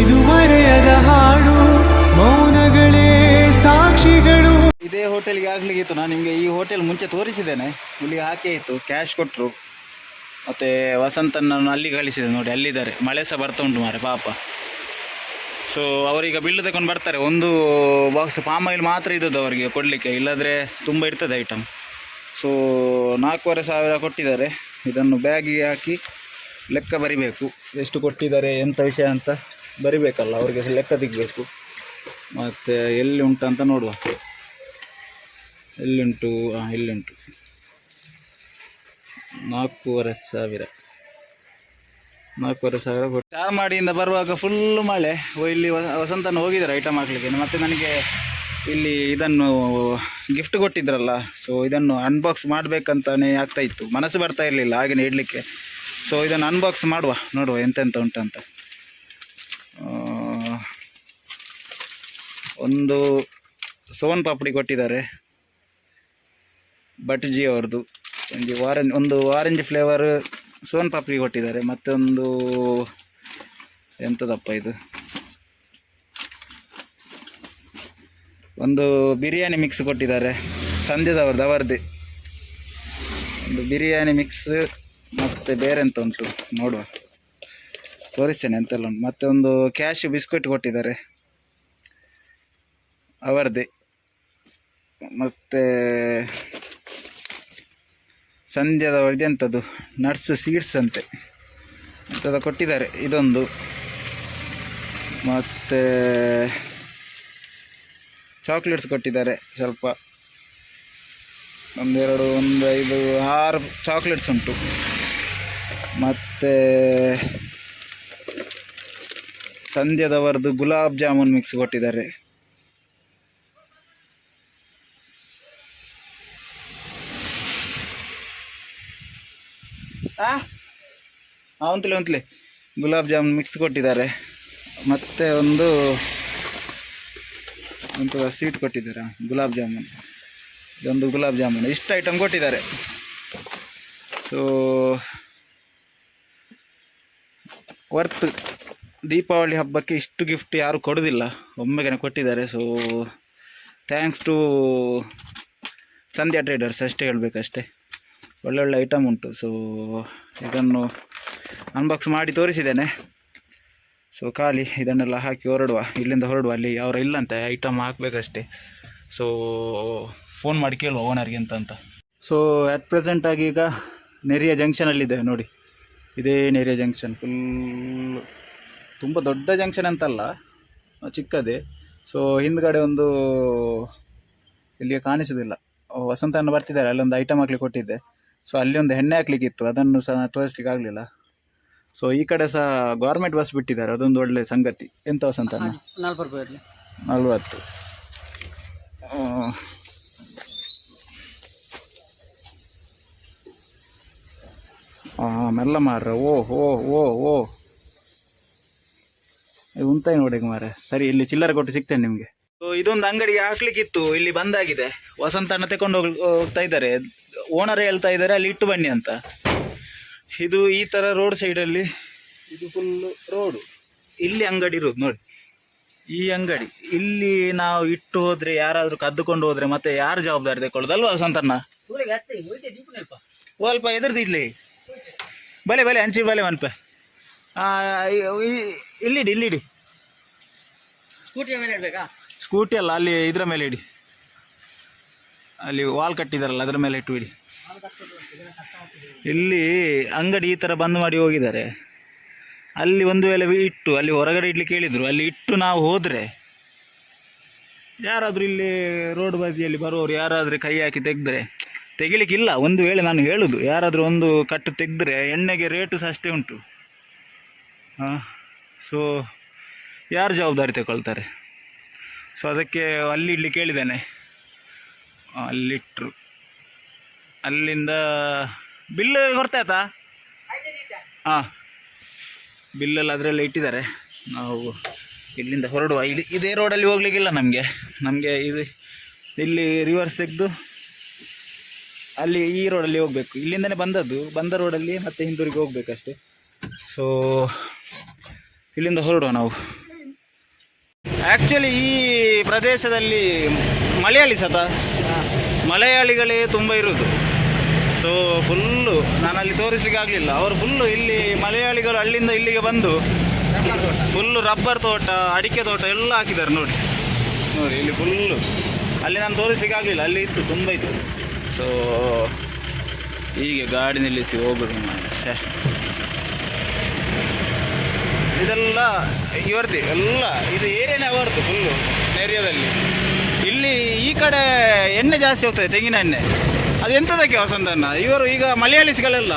ಇದು ಮರೆಯದ ಹಾಡು, ಮೌನಗಳೇ ಸಾಕ್ಷಿಗಳು. ಇದೇ ಹೋಟೆಲ್ಗೆ ಆಗ್ಲಿಕ್ಕಿತ್ತು ನಾನು ನಿಮಗೆ ಈ ಹೋಟೆಲ್ ಮುಂಚೆ ತೋರಿಸಿದ್ದೇನೆ. ಇಲ್ಲಿಗೆ ಹಾಕಿ ಇತ್ತು ಕ್ಯಾಶ್ ಕೊಟ್ಟರು ಮತ್ತು ವಸಂತನನ್ನು ಅಲ್ಲಿ ಕಳಿಸಿದೆ ನೋಡಿ, ಅಲ್ಲಿದ್ದಾರೆ. ಮಳೆ ಸಹ ಬರ್ತಾ ಉಂಟು ಮಾರೆ ಪಾಪ. ಸೊ ಅವರೀಗ ಬಿಲ್ಲು ತಗೊಂಡು ಬರ್ತಾರೆ. ಒಂದು ಬಾಕ್ಸ್ ಪಾಮ್ ಆಯಿಲ್ ಮಾತ್ರ ಇದ್ದದ್ದು ಅವರಿಗೆ ಕೊಡಲಿಕ್ಕೆ. ಇಲ್ಲದ್ರೆ ತುಂಬ ಇರ್ತದೆ ಐಟಮ್ ಸೊ ನಾಲ್ಕೂವರೆ ಸಾವಿರ ಕೊಟ್ಟಿದ್ದಾರೆ. ಇದನ್ನು ಬ್ಯಾಗಿಗೆ ಹಾಕಿ ಲೆಕ್ಕ ಬರಿಬೇಕು. ಎಷ್ಟು ಕೊಟ್ಟಿದ್ದಾರೆ ಎಂಥ ವಿಷಯ ಅಂತ. ಬರಿಬೇಕಲ್ಲ, ಅವರಿಗೆ ಲೆಕ್ಕ ತೆಗಿಬೇಕು? ಮತ್ತು ಎಲ್ಲಿ ಉಂಟು ಅಂತ ನೋಡುವ. ಎಲ್ಲಿಂಟು? ಹಾಂ ಇಲ್ಲುಂಟು. ನಾಲ್ಕೂವರೆ ಸಾವಿರ. ನಾಲ್ಕೂವರೆ ಸಾವಿರ ಕೊಟ್ಟು. ಚಾರ್ಮಾಡಿಯಿಂದ ಬರುವಾಗ ಫುಲ್ಲು ಮಳೆ. ಇಲ್ಲಿ ವಸಂತನ ಹೋಗಿದ್ದಾರೆ ಐಟಮ್ ಹಾಕ್ಲಿಕ್ಕೆ. ಮತ್ತು ನನಗೆ ಇಲ್ಲಿ ಇದನ್ನು ಗಿಫ್ಟ್ ಕೊಟ್ಟಿದ್ರಲ್ಲ. ಸೊ ಇದನ್ನು ಅನ್ಬಾಕ್ಸ್ ಮಾಡಬೇಕಂತಾನೆ ಆಗ್ತಾ ಇತ್ತು. ಮನಸ್ಸು ಬರ್ತಾ ಇರಲಿಲ್ಲ, ಹಾಗೆ ಇಡಲಿಕ್ಕೆ ಸೊ ಇದನ್ನು ಅನ್ಬಾಕ್ಸ್ ಮಾಡುವ. ನೋಡುವ ಎಂತೆಂತ ಉಂಟಂತ. ಒಂದು ಸೋನ್ ಪಾಪಡಿ ಕೊಟ್ಟಿದ್ದಾರೆ. ಭಟ್ಜಿ ಅವ್ರದ್ದು ಒಂದು ಆರೆಂಜ್ ಒಂದು ಆರೆಂಜ್ ಫ್ಲೇವರ್ ಸೋನ್ ಪಾಪಡಿ ಕೊಟ್ಟಿದ್ದಾರೆ. ಮತ್ತೊಂದು ಎಂಥದಪ್ಪ ಇದು? ಒಂದು ಬಿರಿಯಾನಿ ಮಿಕ್ಸ್ ಕೊಟ್ಟಿದ್ದಾರೆ. ಸಂಧ್ಯದವ್ರದ್ದು ಅವರದ್ದೇ. ಒಂದು ಬಿರಿಯಾನಿ ಮಿಕ್ಸ್ ಮತ್ತು ಬೇರೆ ಎಂತ ಉಂಟು. ನೋಡುವ. ತೋರಿಸ್ತೇನೆ ಎಂತೆಲ್ಲ ಉಂಟು. ಮತ್ತೆ ಒಂದು ಕ್ಯಾಶ್ ಬಿಸ್ಕೆಟ್ ಕೊಟ್ಟಿದ್ದಾರೆ. ಅವರದ್ದೇ ಮತ್ತು ಸಂಜೆದ ಎಂಥದ್ದು ನಟ್ಸ್ ಸೀಡ್ಸ್ ಅಂತೆ. ಅಂಥದ್ದು ಕೊಟ್ಟಿದ್ದಾರೆ, ಇದೊಂದು. ಮತ್ತು ಚಾಕ್ಲೇಟ್ಸ್ ಕೊಟ್ಟಿದ್ದಾರೆ, ಸ್ವಲ್ಪ. ಒಂದೆರಡು, ಒಂದು ಐದು, ಆರು ಚಾಕ್ಲೇಟ್ಸ್ ಉಂಟು. ಮತ್ತು ಸಂಧ್ಯದವರದ್ದು ಗುಲಾಬ್ ಜಾಮೂನ್ ಮಿಕ್ಸ್ ಕೊಟ್ಟಿದ್ದಾರೆ. ಆ? ಒಂತಲೇ ಒಂತಲೇ ಗುಲಾಬ್ ಜಾಮೂನ್ ಮಿಕ್ಸ್ ಕೊಟ್ಟಿದ್ದಾರೆ. ಮತ್ತೆ ಒಂದು ಒಂಥರ ಸ್ವೀಟ್ ಕೊಟ್ಟಿದ್ದಾರೆ? ಗುಲಾಬ್ ಜಾಮೂನ್. ಇದೊಂದು ಗುಲಾಬ್ ಜಾಮೂನ್. ಇಷ್ಟು ಐಟಮ್ ಕೊಟ್ಟಿದ್ದಾರೆ. ಸೊ ವರ್ತ್ ದೀಪಾವಳಿ ಹಬ್ಬಕ್ಕೆ ಇಷ್ಟು ಗಿಫ್ಟ್ ಯಾರು ಕೊಡೋದಿಲ್ಲ. ಒಮ್ಮೆಗೆ ಕೊಟ್ಟಿದ್ದಾರೆ. So thanks to Sandhya traders ಅಷ್ಟೇ ಹೇಳಬೇಕಷ್ಟೇ. ಒಳ್ಳೊಳ್ಳೆ ಐಟಮ್ ಉಂಟು. ಸೊ ಇದನ್ನು ಅನ್ಬಾಕ್ಸ್ ಮಾಡಿ ತೋರಿಸಿದ್ದೇನೆ. ಸೊ ಖಾಲಿ ಇದನ್ನೆಲ್ಲ ಹಾಕಿ ಹೊರಡುವ, ಇಲ್ಲಿಂದ ಹೊರಡುವ, ಅಲ್ಲಿ ಅವರ ಇಲ್ಲಂತೆ ಐಟಮ್ ಹಾಕಬೇಕಷ್ಟೇ. ಸೊ ಫೋನ್ ಮಾಡಿ ಕೇಳುವ ಓನರ್ಗೆ ಅಂತ ಅಂತ. ಸೊ ಅಟ್ ಪ್ರೆಸೆಂಟ್ ಆಗಿ ಈಗ ನೆರಿಯ ಜಂಕ್ಷನಲ್ಲಿದ್ದೇವೆ ನೋಡಿ. ಇದೇ ನೆರಿಯ ಜಂಕ್ಷನ್ ಫುಲ್ ತುಂಬ ದೊಡ್ಡ ಜಂಕ್ಷನ್ ಅಂತಲ್ಲ, ಚಿಕ್ಕದೇ. ಸೊ ಹಿಂದ್ಗಡೆ ಒಂದು ಇಲ್ಲಿಗೆ ಕಾಣಿಸೋದಿಲ್ಲ. ವಸಂತನ ಬರ್ತಿದ್ದಾರೆ, ಅಲ್ಲೊಂದು ಐಟಮ್ ಹಾಕ್ಲಿಕ್ಕೆ ಕೊಟ್ಟಿದ್ದೆ. ಸೊ ಅಲ್ಲಿ ಒಂದು ಹೆಣ್ಣೆ ಹಾಕ್ಲಿಕ್ಕಿತ್ತು ಅದನ್ನು ಸಹ ತೋರಿಸ್ಲಿಕ್ಕೆ ಆಗಲಿಲ್ಲ. ಸೊ ಈ ಕಡೆ ಸಹ ಗೌರ್ಮೆಂಟ್ ಬಸ್ ಬಿಟ್ಟಿದ್ದಾರೆ. ಅದೊಂದು ಒಳ್ಳೆ ಸಂಗತಿ. ಎಂತ ಹೊಸ ಅಂತ ನಲ್ವತ್ತು ಮೆಲ್ಲ ಮಾರ್ರ ಓ ಓ ಓ ಓ. ಉಂತಾಯಿ ನೋಡಿ ಮಾರ ಸರಿ ಇಲ್ಲಿ ಚಿಲ್ಲರೆ ಕೊಟ್ಟು ಸಿಗ್ತೇನೆ ನಿಮಗೆ. ಸೊ ಇದೊಂದು ಅಂಗಡಿಗೆ ಹಾಕ್ಲಿಕ್ಕಿತ್ತು, ಇಲ್ಲಿ ಬಂದಾಗಿದೆ. ವಸಂತ ತಕೊಂಡು ಹೋಗ್, ಹೋಗ್ತಾ ಇದ್ದಾರೆ. ಓನರ್ ಹೇಳ್ತಾ ಇದ್ದಾರೆ, ಅಲ್ಲಿ ಇಟ್ಟು ಬನ್ನಿ ಅಂತ. ಇದು ಈ ಥರ ರೋಡ್ ಸೈಡಲ್ಲಿ ಇದು ಫುಲ್ ರೋಡು ಇಲ್ಲಿ ಅಂಗಡಿ ಇರೋದು ನೋಡಿ. ಈ ಅಂಗಡಿ. ಇಲ್ಲಿ ನಾವು ಇಟ್ಟು ಹೋದ್ರೆ, ಯಾರಾದ್ರೂ ಕದ್ದುಕೊಂಡು ಹೋದ್ರೆ ಮತ್ತೆ ಯಾರು ಜವಾಬ್ದಾರಿ ತಗೊಳ್ಳೋದಲ್ವಾ ವಸಂತಣ್ಣ? ಓಲ್ಪ ಎದುರ್ದು ಇಡ್ಲಿ. ಬಲೆ ಬಲೆ, ಹಂಚಿ, ಬಲೆ ಮನ್ಪೆ. ಇಲ್ಲಿಡಿ ಇಲ್ಲಿಡಿ ಸ್ಕೂಟಿಯ ಮೇಲೆ ಇಡ್ಬೇಕಾ? ಸ್ಕೂಟಿ ಅಲ್ಲ, ಅಲ್ಲಿ ಇದರ ಮೇಲೆ ಇಡಿ. ಅಲ್ಲಿ ವಾಲ್ ಕಟ್ಟಿದಾರಲ್ಲ, ಅದರ ಮೇಲೆ ಇಟ್ಟು ಇಡಿ. ಇಲ್ಲಿ ಅಂಗಡಿ ಈ ಥರ ಬಂದ್ ಮಾಡಿ ಹೋಗಿದ್ದಾರೆ. ಅಲ್ಲಿ ಒಂದು ವೇಳೆ ಇಟ್ಟು, ಅಲ್ಲಿ ಹೊರಗಡೆ ಇಡ್ಲಿಕ್ಕೆ ಹೇಳಿದ್ರು. ಅಲ್ಲಿ ಇಟ್ಟು ನಾವು ಹೋದರೆ, ಯಾರಾದರೂ ಇಲ್ಲಿ ರೋಡ್ ಬದಿಯಲ್ಲಿ ಬರೋರು ಯಾರಾದರೂ ಕೈ ಹಾಕಿ ತೆಗೆದ್ರೆ, ತೆಗಿಲಿಕ್ಕಿಲ್ಲ. ಒಂದು ವೇಳೆ ನಾನು ಹೇಳುದು, ಯಾರಾದರೂ ಒಂದು ಕಟ್ಟು ತೆಗೆದ್ರೆ ಎಣ್ಣೆಗೆ ರೇಟು ಸಹ ಅಷ್ಟೇ ಉಂಟು. ಹಾಂ ಸೊ ಯಾರು ಜವಾಬ್ದಾರಿ ತಗೊಳ್ತಾರೆ? ಸೊ ಅದಕ್ಕೆ ಅಲ್ಲಿ ಇಡ್ಲಿಕ್ಕೆ ಹೇಳಿದ್ದೇನೆ. ಅಲ್ಲಿಟ್ರು ಅಲ್ಲಿಂದ ಬಿಲ್ ಬರ್ತಾಯ್ತಾ ಹಾಂ. ಬಿಲ್ಲೆಲ್ಲ ಅದರಲ್ಲೇ ಇಟ್ಟಿದ್ದಾರೆ. ನಾವು ಇಲ್ಲಿಂದ ಹೊರಡುವ. ಇಲ್ಲಿ ಇದೇ ರೋಡಲ್ಲಿ ಹೋಗ್ಲಿಕ್ಕಿಲ್ಲ ನಮಗೆ. ನಮಗೆ ಇದು ಇಲ್ಲಿ ರಿವರ್ಸ್ ತೆಗೆದು ಅಲ್ಲಿ ಈ ರೋಡಲ್ಲಿ ಹೋಗಬೇಕು. ಇಲ್ಲಿಂದನೇ ಬಂದದ್ದು. ಬಂದ ರೋಡಲ್ಲಿ ಮತ್ತೆ ಹಿಂದೂರಿಗೆ ಹೋಗ್ಬೇಕಷ್ಟೆ. ಸೊ ಇಲ್ಲಿಂದ ಹೊರಡುವ ನಾವು. ಆ್ಯಕ್ಚುಲಿ ಈ ಪ್ರದೇಶದಲ್ಲಿ ಮಲಯಾಳಿ ಸತ. ಮಲಯಾಳಿಗಳೇ ತುಂಬ ಇರುವುದು ಸೊ ಫುಲ್ಲು ನಾನು ಅಲ್ಲಿ ತೋರಿಸ್ಲಿಕ್ಕೆ ಆಗಲಿಲ್ಲ ಅವರು ಫುಲ್ಲು ಇಲ್ಲಿ ಮಲಯಾಳಿಗಳು ಅಲ್ಲಿಂದ ಇಲ್ಲಿಗೆ ಬಂದು ಫುಲ್ಲು ರಬ್ಬರ್ ತೋಟ, ಅಡಿಕೆ ತೋಟ ಎಲ್ಲ ಹಾಕಿದ್ದಾರೆ ನೋಡಿ. ನೋಡಿ, ಇಲ್ಲಿ ಫುಲ್ಲು ಅಲ್ಲಿ ನಾನು ತೋರಿಸ್ಲಿಕ್ಕೆ ಆಗಲಿಲ್ಲ ಅಲ್ಲಿ ಇತ್ತು, ತುಂಬ ಇತ್ತು. ಸೊ ಹೀಗೆ ಗಾಡಿ ನಿಲ್ಲಿಸಿ ಹೋಗೋದು ಶ್ಯೆ ಇದೆಲ್ಲ ಇವರದ್ದು ಎಲ್ಲ ಇದು ಏರಿಯಾನೇ ಅವರದ್ದು ಫುಲ್ಲು ಏರಿಯಾದಲ್ಲಿ. ಇಲ್ಲಿ ಈ ಕಡೆ ಎಣ್ಣೆ ಜಾಸ್ತಿ ಹೋಗ್ತದೆ ತೆಂಗಿನ ಎಣ್ಣೆ. ಅದು ಎಂಥದಕ್ಕೆ ವಸಂತನ ಇವರು ಈಗ ಮಲಯಾಳಿಸ್ಗಳೆಲ್ಲ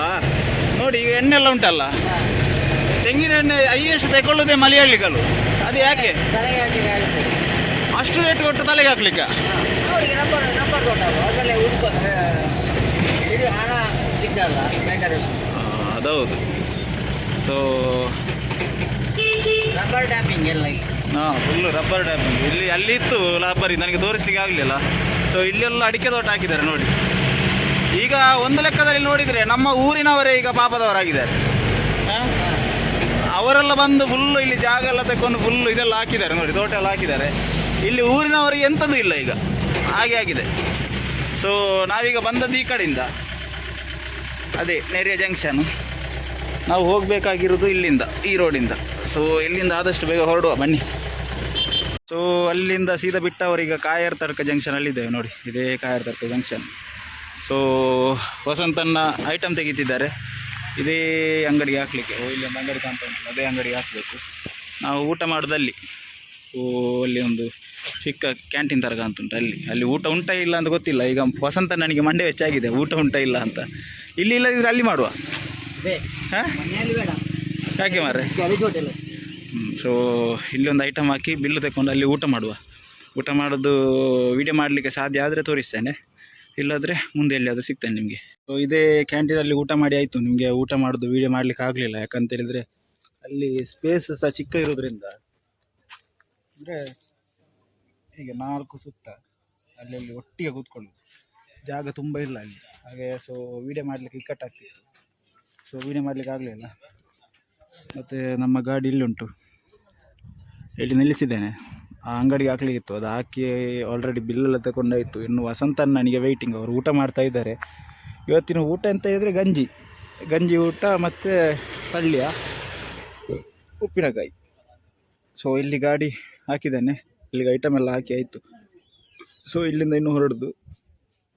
ನೋಡಿ ಈಗ ಎಣ್ಣೆ ಎಲ್ಲ ಉಂಟಲ್ಲ. ತೆಂಗಿನ ಎಣ್ಣೆ ಹೈಯೆಸ್ಟ್ ತಗೊಳ್ಳೋದೇ ಮಲಯಾಳಿಗಳು. ಅದು ಯಾಕೆ? ಅಷ್ಟು ರೇಟ್ ಕೊಟ್ಟು ತಲೆಗೆ ಹಾಕ್ಲಿಕ್ಕೆ? ಹಣ ಸಿಕ್ಕಲ್ಲ ಅದೌದು ಸೊ ರಬ್ಬರ್ ಡ್ಯಾಮಿಂಗ್ ಎಲ್ಲ ಈಗ ಹಾಂ. ಫುಲ್ಲು ರಬ್ಬರ್ ಡ್ಯಾಮಿಂಗ್ ಇಲ್ಲಿ ಅಲ್ಲಿ ಇತ್ತು ರಬ್ಬರ್ ನನಗೆ ತೋರಿಸಲಿಕ್ಕೆ ಆಗಲಿಲ್ಲ. ಸೊ ಇಲ್ಲೆಲ್ಲ ಅಡಿಕೆ ತೋಟ ಹಾಕಿದ್ದಾರೆ ನೋಡಿ. ಈಗ ಒಂದು ಲೆಕ್ಕದಲ್ಲಿ ನೋಡಿದರೆ ನಮ್ಮ ಊರಿನವರೇ ಈಗ ಪಾಪದವರಾಗಿದ್ದಾರೆ? ಅವರೆಲ್ಲ ಬಂದು ಫುಲ್ಲು ಇಲ್ಲಿ ಜಾಗ ಎಲ್ಲ ತಗೊಂಡು ಫುಲ್ಲು ಇದೆಲ್ಲ ಹಾಕಿದ್ದಾರೆ ನೋಡಿ ತೋಟ ಎಲ್ಲ ಹಾಕಿದ್ದಾರೆ. ಇಲ್ಲಿ ಊರಿನವರಿಗೆ ಎಂಥದ್ದು ಇಲ್ಲ ಈಗ. ಹಾಗೆ ಆಗಿದೆ. ಸೊ ನಾವೀಗ ಬಂದದ್ದು ಈ ಕಡೆಯಿಂದ. ಅದೇ ನೆರಿಯ ಜಂಕ್ಷನ್ ನಾವು ಹೋಗಬೇಕಾಗಿರೋದು ಇಲ್ಲಿಂದ, ಈ ರೋಡಿಂದ. ಸೊ ಇಲ್ಲಿಂದ ಆದಷ್ಟು ಬೇಗ ಹೊರಡುವ, ಬನ್ನಿ. ಸೊ ಅಲ್ಲಿಂದ ಸೀದಾ ಬಿಟ್ಟವರೀಗ ಕಾಯರ್ ತಡ್ಕ ಜಂಕ್ಷನ್ ಇದ್ದೇವೆ ನೋಡಿ. ಇದೇ ಕಾಯರ್ ತಡ್ಕ ಜಂಕ್ಷನ್ ಸೊ ವಸಂತನ್ನ ಐಟಮ್ ತೆಗಿತಿದ್ದಾರೆ. ಇದೇ ಅಂಗಡಿಗೆ ಹಾಕ್ಲಿಕ್ಕೆ. ಓ, ಇಲ್ಲಿ ಒಂದು ಅಂಗಡಿ ಕಾಣ್ತಾ ಉಂಟು ಅದೇ ಅಂಗಡಿಗೆ ಹಾಕಬೇಕು. ನಾವು ಊಟ ಮಾಡೋದಲ್ಲಿ. ಓ ಅಲ್ಲಿ ಒಂದು ಚಿಕ್ಕ ಕ್ಯಾಂಟೀನ್ ಥರ ಕಾಣ್ತುಂಟು ಅಲ್ಲಿ. ಅಲ್ಲಿ ಊಟ ಉಂಟ ಇಲ್ಲ ಅಂತ ಗೊತ್ತಿಲ್ಲ. ಈಗ ವಸಂತ ನನಗೆ ಮಂಡೆ ಹೆಚ್ಚಾಗಿದೆ ಊಟ ಉಂಟ ಇಲ್ಲ ಅಂತ. ಇಲ್ಲಿ ಇಲ್ಲದಿದ್ರೆ ಅಲ್ಲಿ ಮಾಡುವ. ಹಾಂ? ಯಾಕೆ ಮಾರ್ರೆ? ಸೊ ಇಲ್ಲಿ ಒಂದು ಐಟಮ್ ಹಾಕಿ ಬಿಲ್ಲು ತಗೊಂಡು ಅಲ್ಲಿ ಊಟ ಮಾಡುವ. ಊಟ ಮಾಡೋದು ವಿಡಿಯೋ ಮಾಡಲಿಕ್ಕೆ ಸಾಧ್ಯ ಆದರೆ ತೋರಿಸ್ತೇನೆ. ಇಲ್ಲಾದರೆ ಮುಂದೆ ಎಲ್ಲಿಯಾದರೂ ಸಿಗ್ತೇನೆ ನಿಮಗೆ. ಸೊ ಇದೇ ಕ್ಯಾಂಟೀನಲ್ಲಿ ಊಟ ಮಾಡಿ ಆಯಿತು. ನಿಮಗೆ ಊಟ ಮಾಡೋದು ವಿಡಿಯೋ ಮಾಡಲಿಕ್ಕೆ ಆಗಲಿಲ್ಲ. ಯಾಕಂತೇಳಿದರೆ ಅಲ್ಲಿ ಸ್ಪೇಸ್ ಸಹ ಚಿಕ್ಕ ಇರೋದ್ರಿಂದ ಅಂದರೆ ಹೀಗೆ ನಾಲ್ಕು ಸುತ್ತ ಅಲ್ಲಲ್ಲಿ ಒಟ್ಟಿಗೆ ಕೂತ್ಕೊಳ್ಳೋದು. ಜಾಗ ತುಂಬ ಇಲ್ಲ ಅಲ್ಲಿ. ಹಾಗೆ ಸೊ ವಿಡಿಯೋ ಮಾಡಲಿಕ್ಕೆ ಇಕ್ಕಟ್ಟಾಗ್ತಿತ್ತು. ಸೊ ವೀಡಿಯೋ ಮಾಡಲಿಕ್ಕೆ ಆಗಲಿಲ್ಲ. ಮತ್ತು ನಮ್ಮ ಗಾಡಿ ಇಲ್ಲಿ ಉಂಟು ಇಲ್ಲಿ ನಿಲ್ಲಿಸಿದ್ದೇನೆ. ಆ ಅಂಗಡಿಗೆ ಹಾಕ್ಲಿಕ್ಕಿತ್ತು. ಅದು ಹಾಕಿ ಆಲ್ರೆಡಿ ಬಿಲ್ಲೆಲ್ಲ ತಗೊಂಡಾಯಿತು. ಇನ್ನು ವಸಂತ ನನಗೆ ವೆಯ್ಟಿಂಗ್ ಅವರು ಊಟ ಮಾಡ್ತಾ ಇದ್ದಾರೆ. ಇವತ್ತಿನ ಊಟ ಅಂತ ಹೇಳಿದರೆ ಗಂಜಿ. ಗಂಜಿ ಊಟ ಮತ್ತು ಪಲ್ಯ, ಉಪ್ಪಿನಕಾಯಿ. ಸೊ ಇಲ್ಲಿ ಗಾಡಿ ಹಾಕಿದ್ದೇನೆ. ಇಲ್ಲಿಗೆ ಐಟಮ್ ಎಲ್ಲ ಹಾಕಿ ಆಯಿತು. ಸೊ ಇಲ್ಲಿಂದ ಇನ್ನೂ ಹೊರಡ್ದು.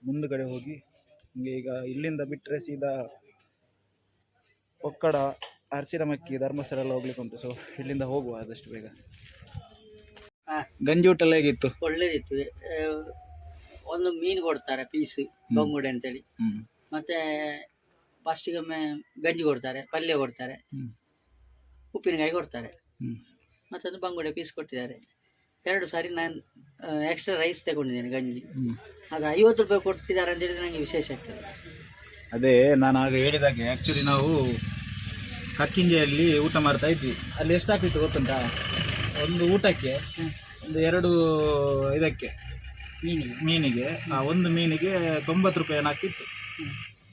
ಮುಂದುಗಡೆ ಹೋಗಿ, ಹಂಗೆ ಈಗ ಇಲ್ಲಿಂದ ಬಿಟ್ಟರೆ ಸೀದಾ ಒಕ್ಕಡ ಅರಸಿನಮಕ್ಕಿ ಧರ್ಮಸ್ಥಳ ಎಲ್ಲ ಹೋಗ್ಲಿಕ್ಕೆ ಉಂಟು. ಸೊ ಇಲ್ಲಿಂದ ಹೋಗುವ ಆದಷ್ಟು ಬೇಗ. ಗಂಜಿ ಊಟ ಎಲ್ಲ ಹೇಗಿತ್ತು? ಒಳ್ಳೇದಿತ್ತು. ಒಂದು ಮೀನು ಕೊಡ್ತಾರೆ ಪೀಸ್ ಬಂಗುಡೆ ಅಂತೇಳಿ. ಮತ್ತೆ ಫಸ್ಟಿಗೊಮ್ಮೆ ಗಂಜಿ ಕೊಡ್ತಾರೆ ಪಲ್ಯ ಕೊಡ್ತಾರೆ ಉಪ್ಪಿನಕಾಯಿ ಕೊಡ್ತಾರೆ. ಮತ್ತೊಂದು ಬಂಗುಡೆ ಪೀಸ್ ಕೊಟ್ಟಿದ್ದಾರೆ. ಎರಡು ಸಾರಿ ನಾನು ಎಕ್ಸ್ಟ್ರಾ ರೈಸ್ ತಗೊಂಡಿದ್ದೇನೆ ಗಂಜಿ. ಆಗ ಐವತ್ತು ರೂಪಾಯಿ ಕೊಟ್ಟಿದ್ದಾರೆ ಅಂತೇಳಿದ್ರೆ ನನಗೆ ವಿಶೇಷ ಆಗ್ತದೆ. ಅದೇ ನಾನು ಆಗ ಹೇಳಿದಾಗೆ ಆ್ಯಕ್ಚುಲಿ ನಾವು ಕಕ್ಕಿಂಜೆಯಲ್ಲಿ ಊಟ ಮಾಡ್ತಾ ಇದ್ವಿ. ಅಲ್ಲಿ ಎಷ್ಟಾಗ್ತಿತ್ತು ಗೊತ್ತುಂಟ? ಒಂದು ಊಟಕ್ಕೆ ಒಂದು ಎರಡು ಇದಕ್ಕೆ ಮೀನಿಗೆ. ಮೀನಿಗೆ ಆ ಒಂದು ಮೀನಿಗೆ ತೊಂಬತ್ತು ರೂಪಾಯಿ ಆಗ್ತಿತ್ತು.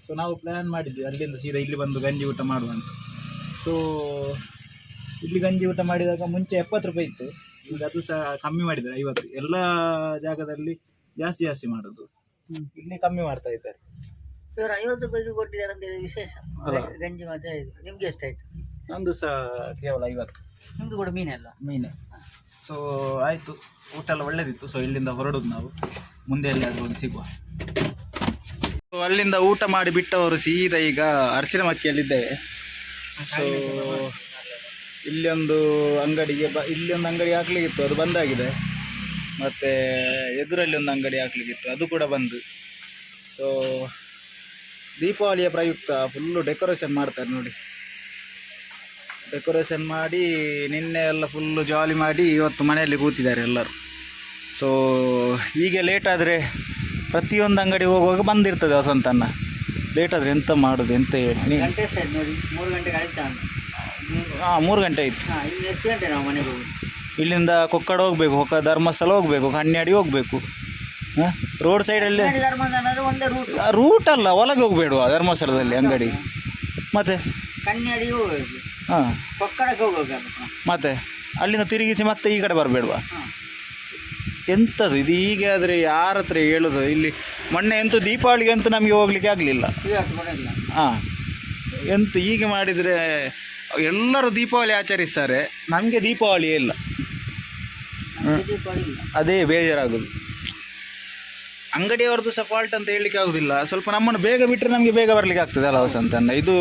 ಸೊ ನಾವು ಪ್ಲ್ಯಾನ್ ಮಾಡಿದ್ವಿ ಅಲ್ಲಿಂದ ಸೀದಾ ಇಲ್ಲಿ ಬಂದು ಗಂಜಿ ಊಟ ಮಾಡುವ ಅಂತ. ಸೊ ಇಲ್ಲಿ ಗಂಜಿ ಊಟ ಮಾಡಿದಾಗ ಮುಂಚೆ ಎಪ್ಪತ್ತು ರೂಪಾಯಿ ಇತ್ತು. ಈಗ ಅದು ಸಹ ಕಮ್ಮಿ ಮಾಡಿದ್ದಾರೆ ಐವತ್ತು. ಎಲ್ಲ ಜಾಗದಲ್ಲಿ ಜಾಸ್ತಿ ಜಾಸ್ತಿ ಮಾಡೋದು. ಇಲ್ಲಿ ಕಮ್ಮಿ ಮಾಡ್ತಾ ಇದ್ದಾರೆ. ಇವರು ಐವತ್ತು ರೂಪಾಯಿ ಕೊಟ್ಟಿದ್ದಾರೆ ಅಂತ ಹೇಳಿ ವಿಶೇಷ. ಅಲ್ಲ. ಗಂಜಿ ಮಾತ್ರ ಇದು. ನಿಮ್ಗೆ ಎಷ್ಟಾಯ್ತು? ನಂದು ಸಹ ಕೇವಲ ಐವತ್ತು. ನಿಮ್ದು ಕೂಡ ಮೀನೆಲ್ಲ ಮೀನೆ. ಸೊ ಆಯಿತು. ಊಟ ಎಲ್ಲ ಒಳ್ಳೇದಿತ್ತು. ಸೊ ಇಲ್ಲಿಂದ ಹೊರಡೋದು ನಾವು. ಮುಂದೆ ಎಲ್ಲಿಯಾದರೂ ಒಂದು ಸಿಗುವ. ಸೊ ಅಲ್ಲಿಂದ ಊಟ ಮಾಡಿ ಬಿಟ್ಟವರು ಸೀದಾ ಈಗ ಅರಸಿನ ಮಕ್ಕಿಯಲ್ಲಿದ್ದೇವೆ ಸೊ ಇಲ್ಲಿ ಒಂದು ಅಂಗಡಿಗೆ ಬ ಇಲ್ಲಿ ಒಂದು ಅಂಗಡಿ ಹಾಕ್ಲಿಕ್ಕಿತ್ತು. ಅದು ಬಂದಾಗಿದೆ. ಮತ್ತು ಎದುರಲ್ಲಿ ಒಂದು ಅಂಗಡಿ ಹಾಕ್ಲಿಕ್ಕಿತ್ತು. ಅದು ಕೂಡ ಬಂದು. ಸೊ ದೀಪಾವಳಿಯ ಪ್ರಯುಕ್ತ ಫುಲ್ಲು ಡೆಕೋರೇಷನ್ ಮಾಡ್ತಾರೆ ನೋಡಿ. ಡೆಕೋರೇಷನ್ ಮಾಡಿ ನಿನ್ನೆ ಎಲ್ಲ ಫುಲ್ಲು ಜಾಲಿ ಮಾಡಿ ಇವತ್ತು ಮನೆಯಲ್ಲಿ ಕೂತಿದ್ದಾರೆ ಎಲ್ಲರೂ. ಸೊ ಹೀಗೆ ಲೇಟಾದರೆ ಪ್ರತಿಯೊಂದು ಅಂಗಡಿ ಹೋಗುವಾಗ ಬಂದಿರ್ತದೆ ವಸಂತನ್ನ ಲೇಟಾದರೆ ಆದರೆ ಎಂತ ಮಾಡೋದು ಎಂತ ಹೇಳಿ? ಮೂರು ಗಂಟೆಗೆ ಆಯ್ತಾ? ಹಾಂ ಮೂರು ಗಂಟೆ ಆಯಿತು. ಎಷ್ಟು ಗಂಟೆ ನಾವು ಮನೆಗೆ ಹೋಗುದು? ಇಲ್ಲಿಂದ ಕೊಕ್ಕಡ ಹೋಗಬೇಕು ಹೊಕ್ಕ ಧರ್ಮಸ್ಥಳ ಹೋಗಬೇಕು ಕನ್ಯಾಡಿ ಹೋಗಬೇಕು. ರೋಡ್ ಸೈಡಲ್ಲಿ ರೂಟ್ ಅಲ್ಲ ಒಳಗೆ ಹೋಗ್ಬೇಡುವ ಧರ್ಮಸ್ಥಳದಲ್ಲಿ ಅಂಗಡಿ? ಮತ್ತೆ? ಹಾಂ. ಮತ್ತೆ? ಅಲ್ಲಿಂದ ತಿರುಗಿಸಿ ಮತ್ತೆ ಈ ಕಡೆ ಬರಬೇಡುವ? ಎಂಥದ್ದು ಇದು? ಹೀಗೆ ಆದರೆ ಯಾರ ಹತ್ರ ಹೇಳೋದು? ಇಲ್ಲಿ ಮೊನ್ನೆ ಎಂತೂ ದೀಪಾವಳಿಗೆ ಅಂತೂ ನಮಗೆ ಹೋಗ್ಲಿಕ್ಕೆ ಆಗಲಿಲ್ಲ. ಹಾಂ. ಎಂತ ಹೀಗೆ ಮಾಡಿದರೆ ಎಲ್ಲರೂ ದೀಪಾವಳಿ ಆಚರಿಸ್ತಾರೆ. ನಮಗೆ ದೀಪಾವಳಿಯೇ ಇಲ್ಲ. ನಮ್ಗೆ ದೀಪಾವಳಿ ಇಲ್ಲ. ಅದೇ ಬೇಜಾರಾಗೋದು. ಅಂಗಡಿಯವರದ್ದು ಸಹ ಫಾಲ್ಟ್ ಅಂತ ಹೇಳಲಿಕ್ಕೆ ಆಗೋದಿಲ್ಲ. ಸ್ವಲ್ಪ ನಮ್ಮನ್ನು ಬೇಗ ಬಿಟ್ಟರೆ ನಮಗೆ ಬೇಗ ಬರಲಿಕ್ಕೆ ಆಗ್ತದೆ ಅಲ್ಲ ವಸಂತಣ್ಣ ಇದು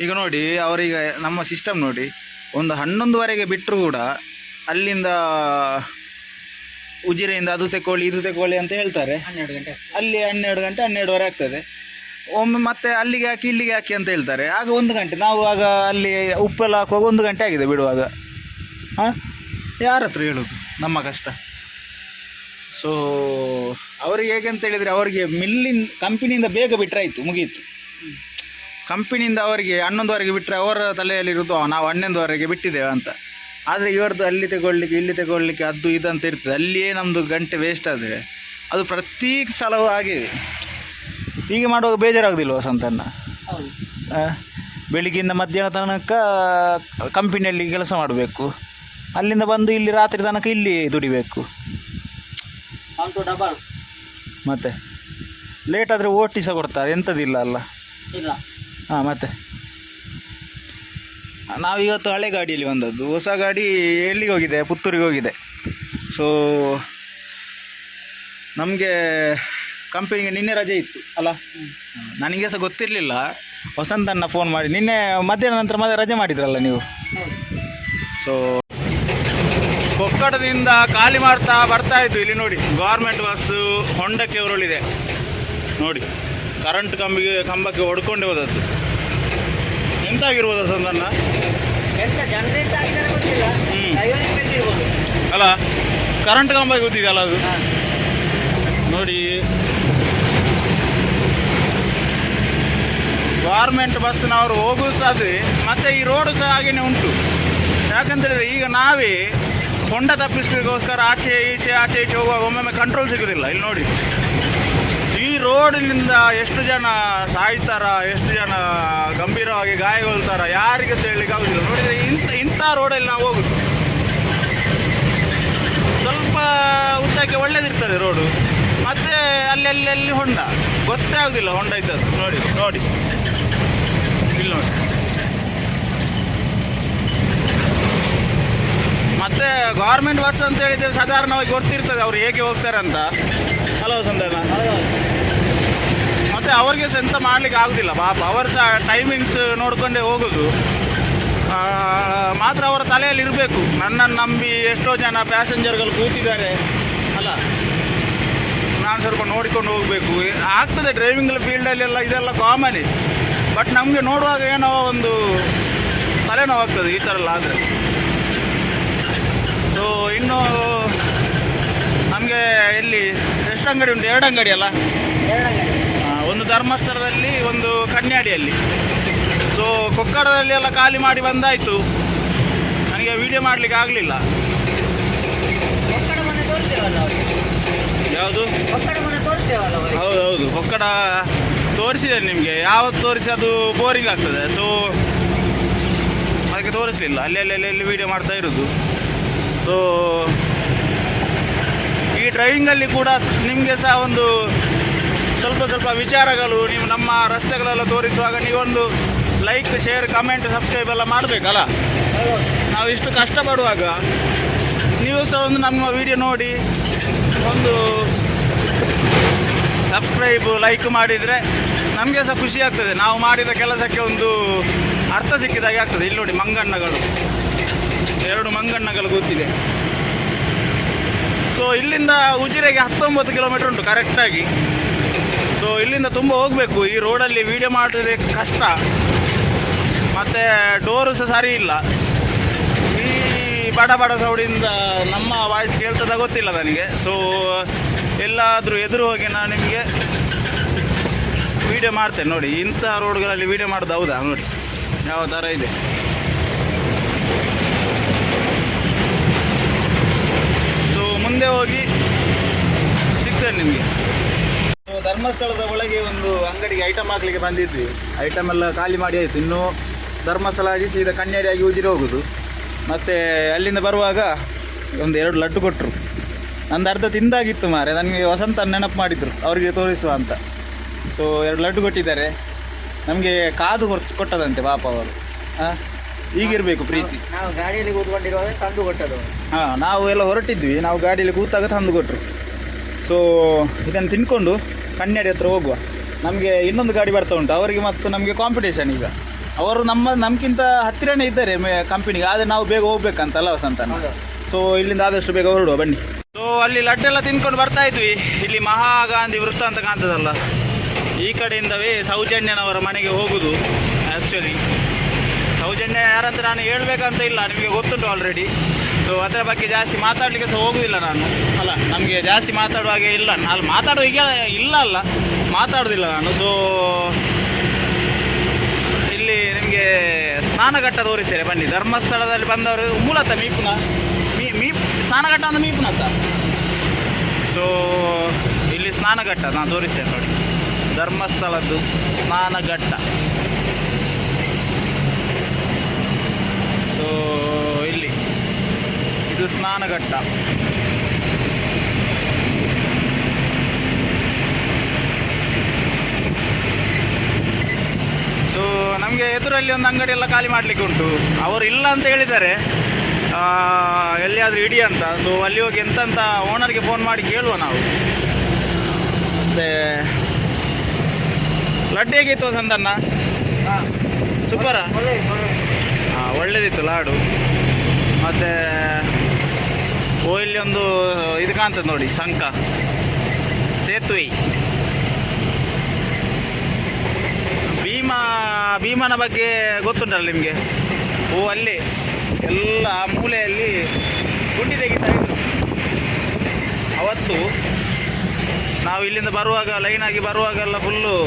ಈಗ ನೋಡಿ ಅವರೀಗ ನಮ್ಮ ಸಿಸ್ಟಮ್ ನೋಡಿ ಒಂದು ಹನ್ನೊಂದುವರೆಗೆ ಬಿಟ್ಟರು ಕೂಡ ಅಲ್ಲಿಂದ ಉಜಿರೆಯಿಂದ ಅದು ತೆಕೊಳ್ಳಿ ಇದು ತೆಕ್ಕೊಳ್ಳಿ ಅಂತ ಹೇಳ್ತಾರೆ. ಹನ್ನೆರಡು ಗಂಟೆ ಅಲ್ಲಿ ಹನ್ನೆರಡು ಗಂಟೆ ಹನ್ನೆರಡುವರೆ ಆಗ್ತದೆ. ಒಮ್ಮೆ ಮತ್ತೆ ಅಲ್ಲಿಗೆ ಹಾಕಿ ಇಲ್ಲಿಗೆ ಹಾಕಿ ಅಂತ ಹೇಳ್ತಾರೆ. ಆಗ ಒಂದು ಗಂಟೆ ನಾವು ಆಗ ಅಲ್ಲಿ ಉಪ್ಪೆಲ್ಲ ಹಾಕುವಾಗ ಒಂದು ಗಂಟೆ ಆಗಿದೆ ಬಿಡುವಾಗ. ಹಾಂ? ಯಾರ ಹತ್ರ ಹೇಳೋದು? ನಮ್ಮ ಕಷ್ಟ. ಸೊ ಅವರಿಗೆ ಹೇಗೆ ಅಂತ ಹೇಳಿದರೆ ಅವರಿಗೆ ಮಿಲ್ಲಿನ ಕಂಪನಿಯಿಂದ ಬೇಗ ಬಿಟ್ಟರೆ ಆಯಿತು ಮುಗೀತು. ಕಂಪನಿಯಿಂದ ಅವರಿಗೆ ಹನ್ನೊಂದುವರೆಗೆ ಬಿಟ್ಟರೆ ಅವರ ತಲೆಯಲ್ಲಿರೋದು "ಆ, ನಾವು ಹನ್ನೊಂದುವರೆಗೆ ಬಿಟ್ಟಿದ್ದೇವೆ ಅಂತ. ಆದರೆ ಇವರದ್ದು ಅಲ್ಲಿ ತಗೊಳ್ಳಿಕ್ಕೆ ಇಲ್ಲಿ ತಗೊಳ್ಳಿಕ್ಕೆ ಅದು ಇದಂತ ಇರ್ತದೆ. ಅಲ್ಲಿಯೇ ನಮ್ಮದು ಗಂಟೆ ವೇಸ್ಟ್ ಆದರೆ ಅದು ಪ್ರತಿ ಸಲವೂ ಆಗಿದೆ ಹೀಗೆ ಮಾಡುವಾಗ ಬೇಜಾರಾಗೋದಿಲ್ವ ಸಂತನ್ನ ಬೆಳಿಗ್ಗೆಯಿಂದ ಮಧ್ಯಾಹ್ನ ತನಕ ಕಂಪನಿಯಲ್ಲಿ ಕೆಲಸ ಮಾಡಬೇಕು. ಅಲ್ಲಿಂದ ಬಂದು ಇಲ್ಲಿ ರಾತ್ರಿ ತನಕ ಇಲ್ಲಿ ದುಡಿಬೇಕು. ಡಬಲ್. ಮತ್ತೆ ಲೇಟ್ ಆದರೆ ಓಟಿ ಸಹ ಕೊಡ್ತಾರೆ ಎಂಥದಿಲ್ಲ ಅಲ್ಲ? ಇಲ್ಲ. ಹಾಂ ಮತ್ತೆ? ನಾವಿವತ್ತು ಹಳೆ ಗಾಡಿಯಲ್ಲಿ ಬಂದದ್ದು ಹೊಸ ಗಾಡಿ ಎಲ್ಲಿಗೆ ಹೋಗಿದೆ? ಪುತ್ತೂರಿಗೆ ಹೋಗಿದೆ. ಸೊ ನಮಗೆ ಕಂಪನಿಗೆ ನಿನ್ನೆ ರಜೆ ಇತ್ತು ಅಲ್ಲ? ನನಗೆ ಸಹ ಗೊತ್ತಿರಲಿಲ್ಲ. ವಸಂತಣ್ಣ ಫೋನ್ ಮಾಡಿ ನಿನ್ನೆ ಮಧ್ಯಾಹ್ನ ನಂತರ ಮತ್ತೆ ರಜೆ ಮಾಡಿದ್ರಲ್ಲ ನೀವು? ಸೊ ಕೊಕ್ಕಡದಿಂದ ಖಾಲಿ ಮಾಡ್ತಾ ಬರ್ತಾ ಇದ್ದು ಇಲ್ಲಿ ನೋಡಿ ಗೌರ್ಮೆಂಟ್ ಬಸ್ಸು ಹೊಂಡಕ್ಕೆ ಉರುಳಿದೆ. ನೋಡಿ ಕರೆಂಟ್ ಕಂಬಿಗೆ ಕಂಬಕ್ಕೆ ಹೊಡ್ಕೊಂಡೇ ಹೋದದ್ದು. ಎಂತಾಗಿರ್ಬೋದು ಸಂದನ್ನ ಅಲ್ಲ ಕರೆಂಟ್ ಕಂಬಕ್ಕೆ ಗೊತ್ತಿದೆಯಲ್ಲ ಅದು? ನೋಡಿ. ಗೌರ್ಮೆಂಟ್ ಬಸ್ನವರು ಹೋಗೋದು ಸಹ ಅದೇ ಮತ್ತು ಈ ರೋಡು ಸಹ ಹಾಗೇನೆ ಉಂಟು. ಯಾಕಂತೇಳಿದ್ರೆ ಈಗ ನಾವೇ ಹೊಂಡ ತಪ್ಪಿಸ್ಲಿಕ್ಕೋಸ್ಕರ ಆಚೆ ಈಚೆ ಆಚೆ ಈಚೆ ಹೋಗುವಾಗ ಒಮ್ಮೊಮ್ಮೆ ಕಂಟ್ರೋಲ್ ಸಿಗೋದಿಲ್ಲ. ಇಲ್ಲಿ ನೋಡಿ. ಈ ರೋಡಿನಿಂದ ಎಷ್ಟು ಜನ ಸಾಯ್ತಾರ, ಎಷ್ಟು ಜನ ಗಂಭೀರವಾಗಿ ಗಾಯಗೊಳ್ತಾರ ಯಾರಿಗೆ ಹೇಳಲಿಕ್ಕೆ ಆಗೋದಿಲ್ಲ. ನೋಡಿದರೆ ಇಂಥ ಇಂಥ ರೋಡಲ್ಲಿ ನಾವು ಹೋಗುದು. ಸ್ವಲ್ಪ ಉದ್ದಕ್ಕೆ ಒಳ್ಳೇದಿರ್ತದೆ ರೋಡು ಮತ್ತೆ ಅಲ್ಲೆಲ್ಲೆಲ್ಲಿ ಅಲ್ಲಿ ಅಲ್ಲಿ ಹೊಂಡ ಗೊತ್ತೇ ಆಗುದಿಲ್ಲ ಹೊಂಡ ಇದ್ದದ್ದು. ನೋಡಿ ನೋಡಿ ಇಲ್ಲಿ ನೋಡಿ ಮತ್ತೆ ಗೌರ್ಮೆಂಟ್ ಬಸ್ ಅಂತ ಹೇಳಿದ್ರೆ ಸಾಧಾರಣವಾಗಿ ಗೊತ್ತಿರ್ತದೆ ಅವ್ರು ಹೇಗೆ ಹೋಗ್ತಾರೆ ಅಂತ. ಹಲೋ ಸಂದರ್ಭ ಮತ್ತೆ ಅವ್ರಿಗೆ ಸಹ ಎಂತ ಮಾಡ್ಲಿಕ್ಕೆ ಆಗುದಿಲ್ಲ. ಪಾಪ ಅವರು ಸಹ ಟೈಮಿಂಗ್ಸ್ ನೋಡ್ಕೊಂಡೇ ಹೋಗೋದು. ಮಾತ್ರ ಅವರ ತಲೆಯಲ್ಲಿ ಇರಬೇಕು. ನನ್ನನ್ನು ನಂಬಿ ಎಷ್ಟೋ ಜನ ಪ್ಯಾಸೆಂಜರ್ಗಳು ಕೂತಿದ್ದಾರೆ. ಅಲ್ಲ? ನಾನು ಸ್ವಲ್ಪ ನೋಡಿಕೊಂಡು ಹೋಗಬೇಕು. ಆಗ್ತದೆ ಡ್ರೈವಿಂಗ್ ಫೀಲ್ಡಲ್ಲೆಲ್ಲ ಇದೆಲ್ಲ ಕಾಮನ್ ಬಟ್ ನಮಗೆ ನೋಡುವಾಗ ಏನೋ ಒಂದು ತಲೆನೋವಾಗ್ತದೆ ಈ ಥರ ಎಲ್ಲ ಆದರೆ. ಇನ್ನು ನಮಗೆ ಇಲ್ಲಿ ಎಷ್ಟು ಅಂಗಡಿ ಉಂಟು? ಎರಡು ಅಂಗಡಿ ಅಲ್ಲ? ಒಂದು ಧರ್ಮಸ್ಥಳದಲ್ಲಿ ಒಂದು ಕನ್ಯಾಡಿಯಲ್ಲಿ. ಸೊ ಕೊಕ್ಕಡದಲ್ಲಿ ಎಲ್ಲ ಖಾಲಿ ಮಾಡಿ ಬಂದಾಯಿತು. ನನಗೆ ವಿಡಿಯೋ ಮಾಡಲಿಕ್ಕೆ ಆಗಲಿಲ್ಲ. ಯಾವುದು? ಹೌದು ಹೌದು. ಕೊಕ್ಕಡ ತೋರಿಸಿದೆ ನಿಮಗೆ. ಯಾವತ್ತು ತೋರಿಸಿ ಅದು ಬೋರಿಂಗ್ ಆಗ್ತದೆ. ಸೊ ಅದಕ್ಕೆ ತೋರಿಸಲಿಲ್ಲ. ಅಲ್ಲಿ ಅಲ್ಲಿ ವಿಡಿಯೋ ಮಾಡ್ತಾ ಇರೋದು. ಸೊ ಈ ಡ್ರೈವಿಂಗಲ್ಲಿ ಕೂಡ ನಿಮಗೆ ಸಹ ಒಂದು ಸ್ವಲ್ಪ ಸ್ವಲ್ಪ ವಿಚಾರಗಳು, ನೀವು ನಮ್ಮ ರಸ್ತೆಗಳೆಲ್ಲ ತೋರಿಸುವಾಗ ನೀವೊಂದು ಲೈಕ್ ಶೇರ್ ಕಮೆಂಟ್ ಸಬ್ಸ್ಕ್ರೈಬ್ ಎಲ್ಲ ಮಾಡಬೇಕಲ್ಲ? ನಾವು ಇಷ್ಟು ಕಷ್ಟಪಡುವಾಗ ನೀವು ಸಹ ಒಂದು ನಮ್ಮ ವಿಡಿಯೋ ನೋಡಿ, ಒಂದು ಸಬ್ಸ್ಕ್ರೈಬ್ ಲೈಕ್ ಮಾಡಿದರೆ ನಮಗೆ ಸಹ ಖುಷಿ ಆಗ್ತದೆ. ನಾವು ಮಾಡಿದ ಕೆಲಸಕ್ಕೆ ಒಂದು ಅರ್ಥ ಸಿಕ್ಕಿದಾಗೆ ಆಗ್ತದೆ. ಇಲ್ಲಿ ನೋಡಿ ಮಂಗಣ್ಣಗಳು. ಎರಡು ಮಂಗಣ್ಣಗಳು ಗೊತ್ತಿದೆ. ಸೊ ಇಲ್ಲಿಂದ ಉಜಿರೆಗೆ ಹತ್ತೊಂಬತ್ತು ಕಿಲೋಮೀಟರ್ ಉಂಟು ಕರೆಕ್ಟಾಗಿ ಸೊ ಇಲ್ಲಿಂದ ತುಂಬ ಹೋಗಬೇಕು. ಈ ರೋಡಲ್ಲಿ ವೀಡಿಯೋ ಮಾಡೋದಕ್ಕೆ ಕಷ್ಟ. ಮತ್ತು ಡೋರು ಸಹ ಸರಿ ಇಲ್ಲ. ಈ ಬಡ ಬಡ ಸೌಡಿಂದ ನಮ್ಮ ವಾಯ್ಸ್ ಕೇಳ್ತದ ಗೊತ್ತಿಲ್ಲ ನನಗೆ. ಸೊ ಎಲ್ಲಾದರೂ ಎದುರು ಹೋಗಿ ನಾನು ನಿಮಗೆ ವಿಡಿಯೋ ಮಾಡ್ತೇನೆ. ನೋಡಿ ಇಂಥ ರೋಡ್ಗಳಲ್ಲಿ ವೀಡಿಯೋ ಮಾಡೋದು ಹೌದಾ? ನೋಡಿ, ಯಾವ ಥರ ಇದೆ ಸೊ ಮುಂದೆ ಹೋಗಿ ಸಿಗ್ತದೆ ನಿಮಗೆ. ಧರ್ಮಸ್ಥಳದ ಒಳಗೆ ಒಂದು ಅಂಗಡಿಗೆ ಐಟಮ್ ಹಾಕ್ಲಿಕ್ಕೆ ಬಂದಿದ್ವಿ. ಐಟಮ್ ಎಲ್ಲ ಖಾಲಿ ಮಾಡಿ ಆಯಿತು. ಇನ್ನು ಧರ್ಮಸ್ಥಳ ಆಗಿ ಸೀದಾ ಕಣ್ಣಾಡಿಯಾಗಿ ಉಜಿರೆ ಹೋಗುದು. ಮತ್ತು ಅಲ್ಲಿಂದ ಬರುವಾಗ ಒಂದು ಎರಡು ಲಡ್ಡು ಕೊಟ್ಟರು ನಂದು ಅರ್ಧ ತಿಂದಾಗಿತ್ತು ಮಾರೆ. ನನಗೆ ವಸಂತ ನೆನಪು ಮಾಡಿದರು. ಅವರಿಗೆ ತೋರಿಸುವ ಅಂತ. ಸೊ ಎರಡು ಲಡ್ಡು ಕೊಟ್ಟಿದ್ದಾರೆ. ನಮಗೆ ಕಾದು ಕೊಟ್- ಕೊಟ್ಟದಂತೆ ಪಾಪ ಅವರು. ಹಾಂ ಹೀಗಿರಬೇಕು ಪ್ರೀತಿ. ನಾವು ಗಾಡಿಯಲ್ಲಿ ಕೂತ್ಕೊಂಡಿರುವಾಗ ತಂದು ಕೊಟ್ಟದು ಹಾಂ ನಾವು ಎಲ್ಲ ಹೊರಟಿದ್ವಿ. ನಾವು ಗಾಡಿಯಲ್ಲಿ ಕೂತಾಗ ತಂದು ಕೊಟ್ಟರು ಸೊ ಇದನ್ನು ತಿನ್ಕೊಂಡು ಕನ್ನಡಿ ಹತ್ರ ಹೋಗುವ. ನಮಗೆ ಇನ್ನೊಂದು ಗಾಡಿ ಬರ್ತಾ ಉಂಟು. ಅವರಿಗೆ ಮತ್ತು ನಮಗೆ ಕಾಂಪಿಟೇಷನ್ ಈಗ. ಅವರು ನಮ್ಮ ನಮ್ಗಿಂತ ಹತ್ತಿರನೇ ಇದ್ದಾರೆ ಕಂಪನಿಗೆ ಆದರೆ ನಾವು ಬೇಗ ಹೋಗ್ಬೇಕಂತಲ್ಲ ವಸಂತನ ಸೊ ಇಲ್ಲಿಂದ ಆದಷ್ಟು ಬೇಗ ಹೊರಡುವ. ಬನ್ನಿ. ಸೊ ಅಲ್ಲಿ ಲಡ್ಡೆಲ್ಲ ತಿನ್ಕೊಂಡು ಬರ್ತಾ ಇದ್ವಿ. ಇಲ್ಲಿ ಮಹಾಗಾಂಧಿ ವೃತ್ತ ಅಂತ ಕಾಣ್ತದಲ್ಲ. ಈ ಕಡೆಯಿಂದವೇ ಸೌಜನ್ಯನವರ ಮನೆಗೆ ಹೋಗುದು ಆ್ಯಕ್ಚುಲಿ ಸೌಜನ್ಯ ಯಾರಂತ ನಾನು ಹೇಳಬೇಕಂತ ಇಲ್ಲ, ನಿಮಗೆ ಗೊತ್ತುಂಟು ಆಲ್ರೆಡಿ ಸೊ ಅದರ ಬಗ್ಗೆ ಜಾಸ್ತಿ ಮಾತಾಡಲಿಕ್ಕೆ ಸಹ ಹೋಗುದಿಲ್ಲ ನಾನು. ಅಲ್ಲ, ನಮಗೆ ಜಾಸ್ತಿ ಮಾತಾಡುವ ಹಾಗೆ ಇಲ್ಲ. ಅಲ್ಲಿ ಮಾತಾಡೋ ಈಗ ಇಲ್ಲ ಅಲ್ಲ, ಮಾತಾಡೋದಿಲ್ಲ ನಾನು. ಸೊ ಇಲ್ಲಿ ನಿಮಗೆ ಸ್ನಾನಘಟ್ಟ ತೋರಿಸ್ತೇನೆ, ಬನ್ನಿ. ಧರ್ಮಸ್ಥಳದಲ್ಲಿ ಬಂದವರು ಮೂಲತಃ ಮೀಪುನ, ಮೀ ಮೀ ಸ್ನಾನಘಟ್ಟ ಅಂದ್ರೆ ಅಂತ ಸೊ ಇಲ್ಲಿ ಸ್ನಾನಘಟ್ಟ ನಾನು ತೋರಿಸ್ತೇನೆ ನೋಡಿ. ಧರ್ಮಸ್ಥಳದ್ದು ಸ್ನಾನಘಟ್ಟ. ಸೊ ಇಲ್ಲಿ. ಇದು ಸ್ನಾನಘಟ್ಟ. ಸೊ ನಮಗೆ ಎದುರಲ್ಲಿ ಒಂದು ಅಂಗಡಿ ಎಲ್ಲ ಖಾಲಿ ಮಾಡಲಿಕ್ಕೆ ಉಂಟು. ಅವರು ಇಲ್ಲ ಅಂತ ಹೇಳಿದ್ದಾರೆ. ಎಲ್ಲಿಯಾದರೂ ಇಡಿ ಅಂತ. ಸೊ ಅಲ್ಲಿ ಹೋಗಿ ಎಂತಂತ ಓನರ್ಗೆ ಫೋನ್ ಮಾಡಿ ಕೇಳುವ ನಾವು. ಮತ್ತೆ ಲಡ್ಡು ಹೇಗಿತ್ತು ಸಂದನ್ನ ಸೂಪರ ಒಳ್ಳೆ ಒಳ್ಳೆ ಹಾಂ ಒಳ್ಳೇದಿತ್ತು ಲಾಡು. ಮತ್ತು ಓ ಇಲ್ಲಿ ಒಂದು, ಇದು ಕಾಣ್ತದೆ ನೋಡಿ, ಸಂಕ. ಸೇತುವೆ. ಭೀಮಾ, ಭೀಮನ ಬಗ್ಗೆ ಗೊತ್ತುಂಟಲ್ಲ ನಿಮಗೆ? ಓ, ಅಲ್ಲಿ. ಎಲ್ಲ ಆ ಮೂಲೆಯಲ್ಲಿ ಗುಂಡಿ ತೆಗಿತಾ ಇದ್ರು. ಅವತ್ತು ನಾವು ಇಲ್ಲಿಂದ ಬರುವಾಗ ಲೈನಾಗಿ ಬರುವಾಗೆಲ್ಲ ಫುಲ್ಲು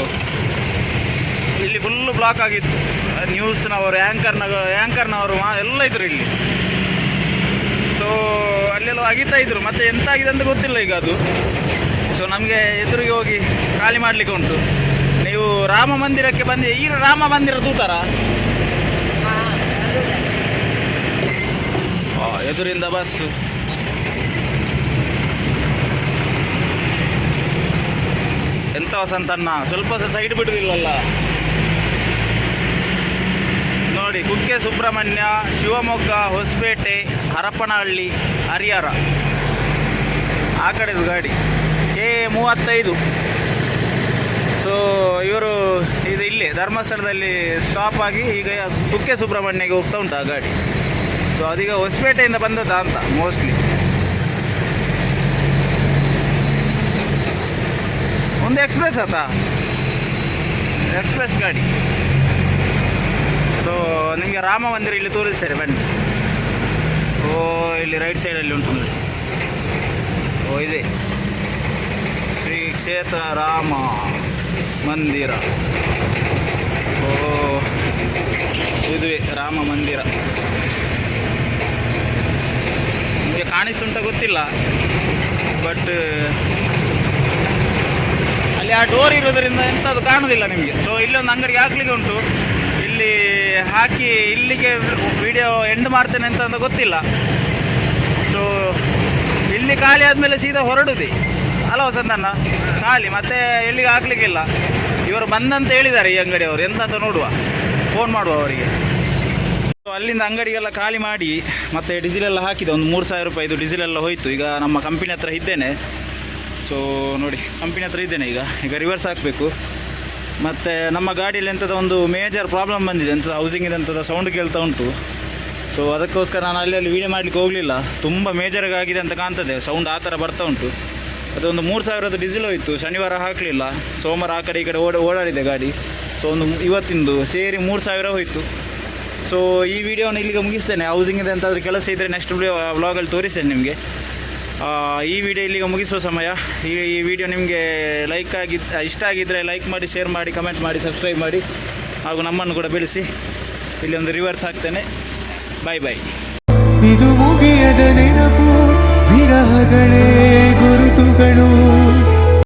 ಇಲ್ಲಿ ಫುಲ್ಲು ಬ್ಲಾಕ್ ಆಗಿತ್ತು. ನ್ಯೂಸ್ನವರು ಆ್ಯಂಕರ್ನ ಆ್ಯಂಕರ್ನವರು ಎಲ್ಲ ಇದ್ರು ಇಲ್ಲಿ. ಸೊ ಅಲ್ಲೆಲ್ಲ ಅಗಿತಾ ಇದ್ರು. ಮತ್ತೆ ಎಂತ ಆಗಿದೆ ಅಂತ ಗೊತ್ತಿಲ್ಲ ಈಗ ಅದು. ಸೊ ನಮಗೆ ಎದುರಿಗೆ ಹೋಗಿ ಖಾಲಿ ಮಾಡಲಿಕ್ಕೆ ಉಂಟು. ನೀವು ರಾಮ ಮಂದಿರಕ್ಕೆ ಬಂದು ಈ ರಾಮ ಮಂದಿರ ತೂತಾರ ಹಾಂ ಎದುರಿಂದ ಬಸ್ಸು ಎಂತ ವಸಂತಣ್ಣ ಸ್ವಲ್ಪ ಸಹ ಸೈಡ್ ಬಿಡುದಿಲ್ಲಲ್ಲ. ನೋಡಿ ಕುಕ್ಕೆ ಸುಬ್ರಹ್ಮಣ್ಯ, ಶಿವಮೊಗ್ಗ, ಹೊಸಪೇಟೆ, ಹರಪನಹಳ್ಳಿ, ಹರಿಹರ. ಆ ಕಡೆದು ಗಾಡಿ. ಕೆ ಮೂವತ್ತೈದು. ಸೊ ಇವರು ಇದು ಇಲ್ಲಿ ಧರ್ಮಸ್ಥಳದಲ್ಲಿ ಸ್ಟಾಪ್ ಆಗಿ ಈಗ ಕುಕ್ಕೆ ಸುಬ್ರಹ್ಮಣ್ಯಗೆ ಹೋಗ್ತಾ ಉಂಟು ಆ ಗಾಡಿ. ಸೊ ಅದೀಗ ಹೊಸಪೇಟೆಯಿಂದ ಬಂದದ್ದ ಅಂತ ಮೋಸ್ಟ್ಲಿ ಒಂದು ಎಕ್ಸ್ಪ್ರೆಸ್ ಆತಾ? ಎಕ್ಸ್ಪ್ರೆಸ್ ಗಾಡಿ. ಸೊ ನಿಮಗೆ ರಾಮ ಮಂದಿರ ಇಲ್ಲಿ ತೋರಿಸ್ತಾರೆ ಬನ್ನಿ. ಓ, ಇಲ್ಲಿ ರೈಟ್ ಸೈಡಲ್ಲಿ ಉಂಟು ನೋಡಿ. ಓ, ಇದೆ. ಶ್ರೀ ಕ್ಷೇತ್ರ ರಾಮ ಮಂದಿರ. ಓ, ಇದುವೆ ರಾಮ ಮಂದಿರ. ನಿಮಗೆ ಕಾಣಿಸುಂಟ ಗೊತ್ತಿಲ್ಲ ಬಟ್ ಅಲ್ಲಿ ಆ ಡೋರ್ ಇರೋದ್ರಿಂದ ಎಂಥದ್ದು ಕಾಣೋದಿಲ್ಲ ನಿಮಗೆ. ಸೊ ಇಲ್ಲೊಂದು ಅಂಗಡಿಗೆ ಹಾಕ್ಲಿಕ್ಕೆ ಉಂಟು. ಹಾಕಿ ಇಲ್ಲಿಗೆ ವಿಡಿಯೋ ಎಂಡ್ ಮಾಡ್ತೇನೆ ಅಂತ ಗೊತ್ತಿಲ್ಲ. ಸೊ ಇಲ್ಲಿ ಖಾಲಿ ಆದಮೇಲೆ ಸೀದಾ ಹೊರಡುದಿ. ಅಲ್ಲ ವಸಂತಣ್ಣ, ಖಾಲಿ, ಮತ್ತೆ ಎಲ್ಲಿಗೆ ಹಾಕ್ಲಿಕ್ಕಿಲ್ಲ ಇವರು ಬಂದಂತ ಹೇಳಿದ್ದಾರೆ ಈ ಅಂಗಡಿಯವರು, ಎಂತ ನೋಡುವ. ಫೋನ್ ಮಾಡುವ ಅವರಿಗೆ. ಸೊ ಅಲ್ಲಿಂದ ಅಂಗಡಿಗೆಲ್ಲ ಖಾಲಿ ಮಾಡಿ, ಮತ್ತೆ ಡೀಸೆಲ್ ಎಲ್ಲ ಹಾಕಿದೆ. ಒಂದು ಮೂರು ಸಾವಿರ ರೂಪಾಯಿದು ಡೀಸೆಲ್ ಎಲ್ಲ ಹೋಯಿತು. ಈಗ ನಮ್ಮ ಕಂಪನಿ ಹತ್ರ ಇದ್ದೇನೆ. ಸೊ ನೋಡಿ ಕಂಪನಿ ಹತ್ರ ಇದ್ದೇನೆ ಈಗ. ಈಗ ರಿವರ್ಸ್ ಹಾಕಬೇಕು. ಮತ್ತು ನಮ್ಮ ಗಾಡಿಯಲ್ಲಿ ಎಂಥದ ಒಂದು ಮೇಜರ್ ಪ್ರಾಬ್ಲಮ್ ಬಂದಿದೆ ಎಂಥದ್ದು ಹೌಸಿಂಗ್ ಸೌಂಡ್ ಕೇಳ್ತಾ ಉಂಟು. ಸೊ ಅದಕ್ಕೋಸ್ಕರ ನಾನು ಅಲ್ಲಿ ಅಲ್ಲಿ ವೀಡಿಯೋ ಮಾಡಲಿಕ್ಕೆ ಹೋಗಲಿಲ್ಲ. ತುಂಬ ಮೇಜರ್ ಆಗಿದೆ ಅಂತ ಕಾಣ್ತದೆ ಸೌಂಡ್ ಆ ಥರ ಬರ್ತಾ ಉಂಟು. ಅದೊಂದು ಮೂರು ಸಾವಿರದ ಡೀಸೆಲ್ ಹೋಯಿತು, ಶನಿವಾರ ಹಾಕಲಿಲ್ಲ. ಸೋಮವಾರ ಆ ಕಡೆ ಈ ಕಡೆ ಓಡ, ಓಡಾಡಿದೆ ಗಾಡಿ. ಸೊ ಒಂದು ಇವತ್ತಿಂದು ಸೇರಿ ಮೂರು ಸಾವಿರ ಹೋಯಿತು. ಸೊ ಈ ವಿಡಿಯೋನ ಇಲ್ಲಿಗೆ ಮುಗಿಸ್ತೇನೆ. ಹೌಸಿಂಗ್ ಎಂತಾದರೂ ಕೆಲಸ ಇದ್ದರೆ ನೆಕ್ಸ್ಟ್ ವ್ಲಾಗಲ್ಲಿ ತೋರಿಸ್ತೇನೆ ನಿಮಗೆ. ಈ ವಿಡಿಯೋ ಇಲ್ಲಿಗೆ ಮುಗಿಸುವ ಸಮಯ. ಈ ಈ ವಿಡಿಯೋ ನಿಮಗೆ ಲೈಕ್ ಆಗಿ, ಇಷ್ಟ ಆಗಿದ್ದರೆ ಲೈಕ್ ಮಾಡಿ ಶೇರ್ ಮಾಡಿ ಕಮೆಂಟ್ ಮಾಡಿ ಸಬ್ಸ್ಕ್ರೈಬ್ ಮಾಡಿ, ಹಾಗೂ ನಮ್ಮನ್ನು ಕೂಡ ಬೆಳೆಸಿ. ಇಲ್ಲಿ ಒಂದು ರಿವರ್ಸ್ ಹಾಕ್ತೇನೆ. ಬಾಯ್ ಬಾಯ್ ಇದು ಮುಗಿಯದ ನೆನಪು, ವಿರಹಗಳೇ ಗುರುತುಗಳು.